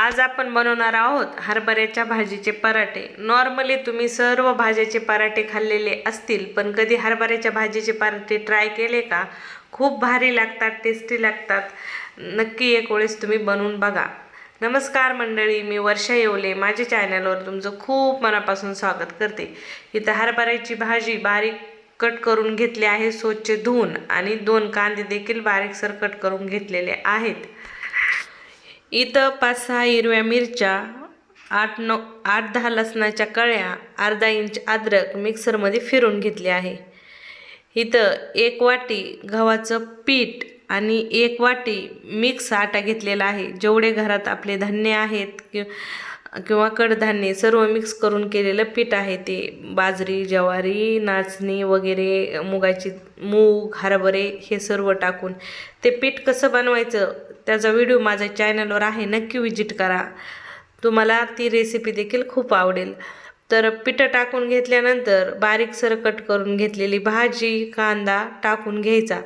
आज आपण बनवणार आहोत हरभऱ्याच्या भाजीचे पराठे. नॉर्मली तुम्ही सर्व भाज्याचे पराठे खाल्लेले असतील पण कधी हरभऱ्याच्या भाजीचे पराठे ट्राय केले का? खूप भारी लागतात टेस्टी लागतात. नक्की एक वेळेस तुम्ही बनवून बघा. नमस्कार मंडळी मी वर्षा येवले. माझ्या चॅनलवर तुमचं खूप मनापासून स्वागत करते. इथं हरभऱ्याची भाजी बारीक कट करून घेतली आहे स्वच्छ धुवून आणि दोन कांदे देखील बारीकसर कट करून घेतलेले आहेत. इथं पाच सहा हिरव्या मिरच्या आठ नऊ आठ दहा लसणाच्या कळ्या अर्धा इंच अद्रक मिक्सरमध्ये फिरून घेतले आहे. इथं एक वाटी गव्हाचं पीठ आणि एक वाटी मिक्स आटा घेतलेला आहे. जेवढे घरात आपले धान्य आहेत कि किंवा कडधान्य सर्व मिक्स करून केलेलं पीठ आहे ते. बाजरी ज्वारी नाचणी वगैरे मुगाची मूग हरभरे हे सर्व टाकून ते पीठ कसं बनवायचं त्याचा व्हिडिओ माझ्या चॅनलवर आहे. नक्की विजिट करा. तुम्हाला ती रेसिपी देखील खूप आवडेल. तर पिठं टाकून घेतल्यानंतर बारीकसर कट करून घेतलेली भाजी कांदा टाकून घ्यायचा.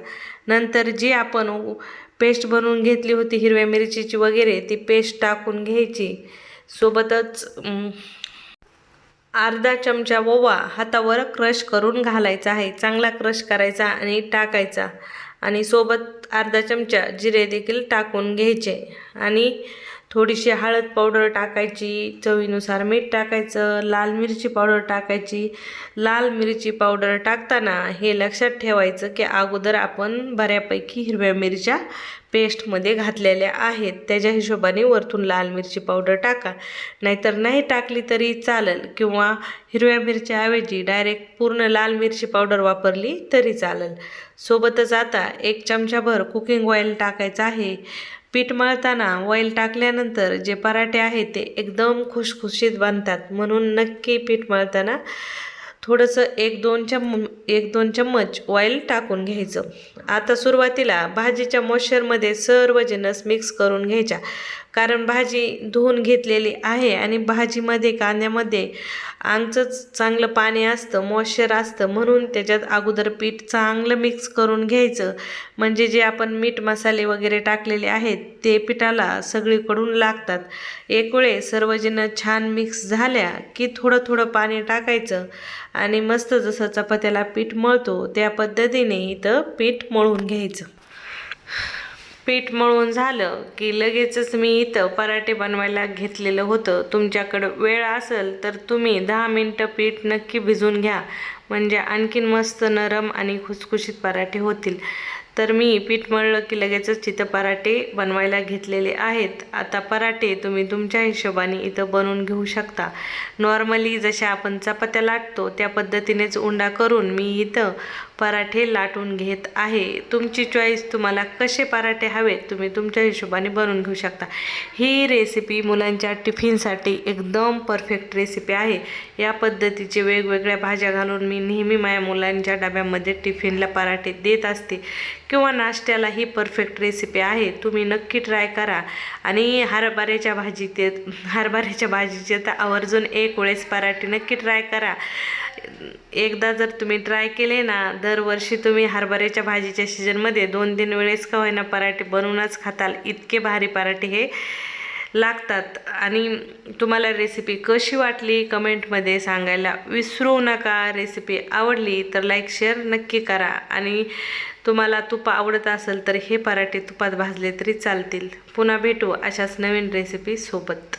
नंतर जी आपण पेस्ट बनवून घेतली होती हिरव्या मिरचीची वगैरे ती पेस्ट टाकून घ्यायची. सोबतच अर्धा चमचा ओवा हातावर क्रश करून घालायचा आहे. चांगला क्रश करायचा आणि टाकायचा. आणि सोबत अर्धा चमचा जिरे देखील टाकून घ्यायचे. आणि थोडीशी हळद पावडर टाकायची चवीनुसार मीठ टाकायचं लाल मिरची पावडर टाकायची. लाल मिरची पावडर टाकताना हे लक्षात ठेवायचं की अगोदर आपण बऱ्यापैकी हिरव्या मिरच्या पेस्टमध्ये घातलेल्या आहेत. त्याच्या हिशोबाने वरतून लाल मिरची पावडर टाका. नाहीतर नाही टाकली तरी चालेल किंवा हिरव्या मिरच्याऐवजी डायरेक्ट पूर्ण लाल मिरची पावडर वापरली तरी चालेल. सोबतच आता एक चमचाभर कुकिंग ऑइल टाकायचं आहे. पीठ मळताना ऑइल टाकल्यानंतर जे पराठे आहेत ते एकदम खुशखुशीत बनतात. म्हणून नक्की पीठ मळताना थोडंसं एक दोन चम एक दोन चम्मच ऑइल टाकून घ्यायचं. आता सुरुवातीला भाजीच्या मॉइश्चरमध्ये सर्व जिनस मिक्स करून घ्यायच्या. कारण भाजी धुवून घेतलेली आहे आणि भाजीमध्ये कांद्यामध्ये आमचंच चांगलं पाणी असतं मॉइश्चर असतं. म्हणून त्याच्यात अगोदर पीठ चांगलं मिक्स करून घ्यायचं. म्हणजे जे आपण मीठ मसाले वगैरे टाकलेले आहेत ते पिठाला सगळीकडून लागतात. एक वेळे सर्व छान मिक्स झाल्या की थोडं थोडं पाणी टाकायचं आणि मस्त जसं चपात्याला पीठ मळतो त्या पद्धतीने इथं पीठ मळून घ्यायचं. पीठ मळून झालं की लगेचच मी इथं पराठे बनवायला घेतलेलं होतं. तुमच्याकडं वेळ असेल तर तुम्ही दहा मिनटं पीठ नक्की भिजवून घ्या. म्हणजे आणखीन मस्त नरम आणि खुसखुशीत पराठे होतील. तर मी पीठ मळलं की लगेचच तिथं पराठे बनवायला घेतलेले आहेत. आता पराठे तुम्ही तुमच्या हिशोबाने इथं बनवून घेऊ शकता. नॉर्मली जशा आपण चपात्या लाटतो त्या पद्धतीनेच उंडा करून मी इथं पराठे लाटून घेत आहे. तुमची चॉईस तुम्हाला कसे पराठे हवेत तुम्ही तुमच्या हिशोबाने बनवून घेऊ शकता. ही रेसिपी मुलांच्या टिफिनसाठी एकदम परफेक्ट रेसिपी आहे. या पद्धतीचे वेगवेगळ्या भाज्या घालून मी नेहमी माझ्या मुलांच्या डब्यामध्ये टिफिनला पराठे देत असते. किंवा नाश्त्याला ही परफेक्ट रेसिपी आहे. तुम्ही नक्की ट्राय करा. आणि हरभऱ्याच्या भाजीचे हरभऱ्याच्या भाजीचे तर आवर्जून एक वेळेस पराठे नक्की ट्राय करा. एकदा जर तुम्ही ट्राय केले ना दरवर्षी तुम्ही हरभऱ्याच्या भाजीच्या सीजनमध्ये दोन तीन वेळेस का होईना पराठे बनवूनच खाताल. इतके भारी पराठे हे. लागतात. आणि तुम्हाला रेसिपी कशी वाटली कमेंटमध्ये सांगायला विसरू नका. रेसिपी आवडली तर लाईक शेअर नक्की करा. आणि तुम्हाला तुप आवडत असेल तर हे पराठे तुपात भाजले तरी चालतील. पुन्हा भेटू अशाच नवीन रेसिपी सोबत.